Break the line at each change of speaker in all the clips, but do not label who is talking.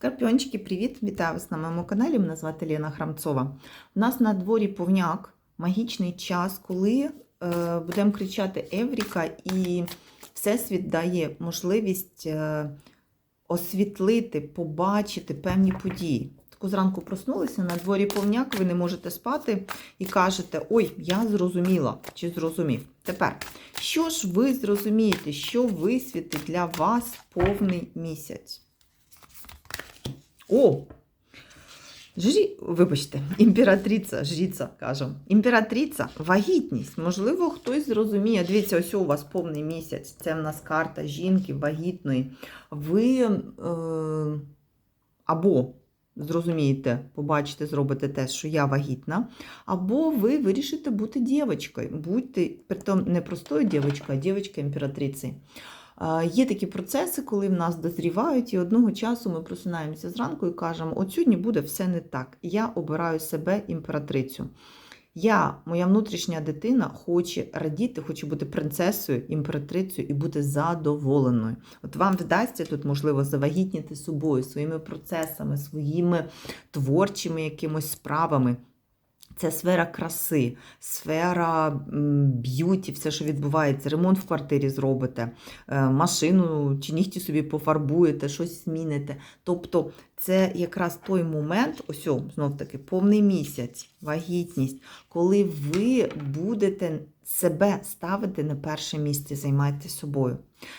Скорпіончики, привіт! Вітаю вас на моєму каналі. Мене звати Лена Храмцова. У нас на дворі повняк, магічний час, коли е, будемо кричати Евріка, і Всесвіт дає можливість е, освітлити, побачити певні події. Таку зранку проснулися, на дворі повняк, ви не можете спати і кажете: Ой, я зрозуміла чи зрозумів. Тепер, що ж ви зрозумієте, що висвітить для вас повний місяць? О! Жрі... Вибачте, імператриця, жріця, кажемо. Імператриця, вагітність. Можливо, хтось зрозуміє. Дивіться, ось у вас повний місяць. Це в нас карта жінки вагітної. Ви е... або зрозумієте, побачите, зробите тест, що я вагітна, або ви вирішите бути дівчинкою. Будьте, притом не простою дівчинкою, а дівчинкою імператриці. Є такі процеси, коли в нас дозрівають, і одного часу ми просинаємося зранку і кажемо: от сьогодні буде все не так. Я обираю себе імператрицю. Я, моя внутрішня дитина, хоче радіти, хоче бути принцесою, імператрицею і бути задоволеною. От вам вдасться тут, можливо, завагітніти собою, своїми процесами, своїми творчими якимось справами. Це сфера краси, сфера б'юті, все, що відбувається, ремонт в квартирі зробите, е, машину чи нігті собі пофарбуєте, щось зміните. Тобто це якраз той момент, ось знов таки, повний місяць, вагітність, коли ви будете себе ставити на перше місце, займайте собою.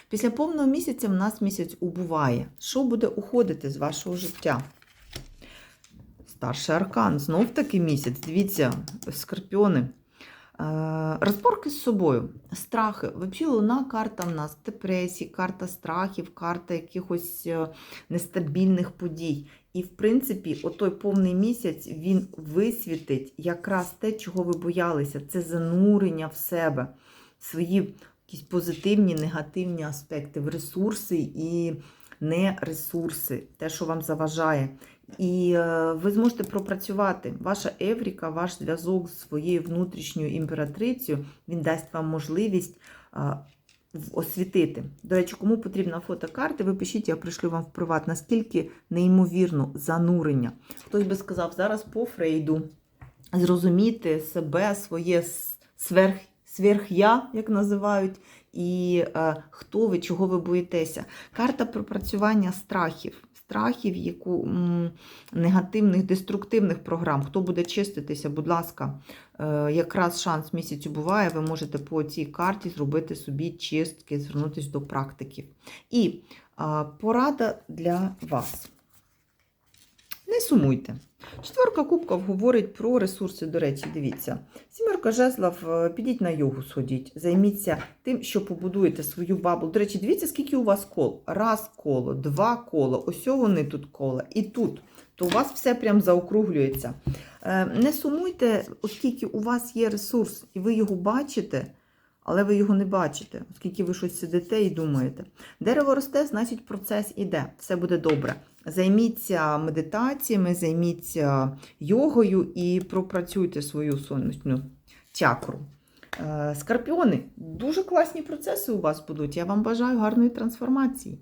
Після повного місяця в нас місяць убуває. Що буде уходити з вашого життя? Старший аркан, знов таки місяць. Дивіться, скорпіони. Е, розборки з собою, страхи. Взагалі, луна карта в нас депресії, карта страхів, карта якихось е, нестабільних подій. І, в принципі, отой повний місяць він висвітить якраз те, чого ви боялися. Це занурення в себе, свої якісь позитивні, негативні аспекти, в ресурси і не ресурси, те, що вам заважає. І е, ви зможете пропрацювати ваша Евріка, ваш зв'язок з своєю внутрішньою імператрицею, він дасть вам можливість освітити. До речі, кому потрібна фотокарта, ви пишіть, я пришлю вам в приват, наскільки неймовірно занурення. Хтось би сказав, зараз по Фрейду зрозуміти себе, своє сверх, сверх'я, як називають, і е, хто ви, чого ви боїтеся. Карта пропрацювання страхів страхів, яку негативних, деструктивних програм. Хто буде чиститися, будь ласка, е, якраз шанс місяцю буває, ви можете по цій карті зробити собі чистки, звернутися до практиків. І е, порада для вас. Не сумуйте. Четверка кубків говорить про ресурси, до речі, дивіться. Сімерка жезлов, е, підіть на йогу сходіть, займіться тим, що побудуєте свою баблу. До речі, дивіться, скільки у вас кол. Раз коло, два коло, ось вони тут кола. І тут. То у вас все прям заокруглюється. Е, не сумуйте, оскільки у вас є ресурс, і ви його бачите. Але ви його не бачите, оскільки ви щось сидите і думаєте. Дерево росте, значить процес іде, все буде добре. Займіться медитаціями, займіться йогою і пропрацюйте свою сонячну чакру. Е, скорпіони, дуже класні процеси у вас будуть. Я вам бажаю гарної трансформації.